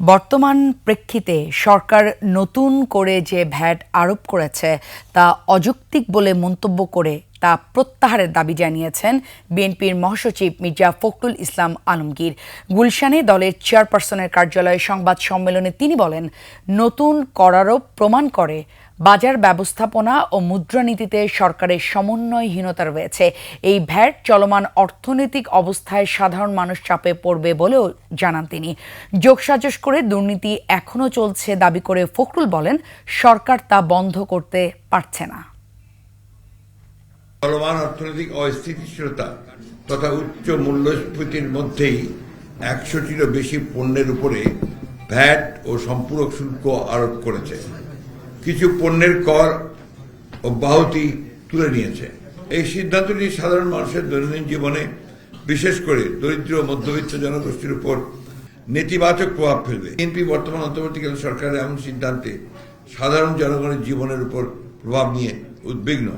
বর্তমান প্রেক্ষিতে সরকার নতুন করে যে ভ্যাট আরোপ করেছে তা অযৌক্তিক বলে মন্তব্য করে তা প্রত্যাহারের দাবি জানিয়েছেন বিএনপির মহাসচিব মির্জা ফখরুল ইসলাম আলমগীর। গুলশানে দলের চেয়ারপারসনের কার্যালয়ে সংবাদ সম্মেলনে তিনি বলেন, নতুন করারও প্রমাণ করে বাজার ব্যবস্থাপনা ও মুদ্রানীতিতে সরকারের সমন্বয়হীনতা রয়েছে। এই ভ্যাট চলমান অর্থনৈতিক অবস্থায় সাধারণ মানুষ চাপে পড়বে বলেও জানান তিনি। যোগসাজশ করে দুর্নীতি এখনও চলছে দাবি করে ফখরুল বলেন, সরকার তা বন্ধ করতে পারছে না। চলমান অর্থনৈতিক অস্থিতিশীলতা তথা উচ্চ মূল্যস্ফীতির মধ্যেই একশোটিরও বেশি পণ্যের উপরে ভ্যাট ও সম্পূরক শুল্ক আরোপ করেছে। কিছু পণ্যের কর অব্যাহতি তুলে নিয়েছে। এই সিদ্ধান্তটি সাধারণ মানুষের দৈনন্দিন জীবনে, বিশেষ করে দরিদ্র মধ্যবিত্ত জনগোষ্ঠীর উপর নেতিবাচক প্রভাব ফেলবে। বিএনপি বর্তমান অন্তর্বর্তীকালীন সরকারের এমন সিদ্ধান্তে সাধারণ জনগণের জীবনের উপর প্রভাব নিয়ে উদ্বিগ্ন।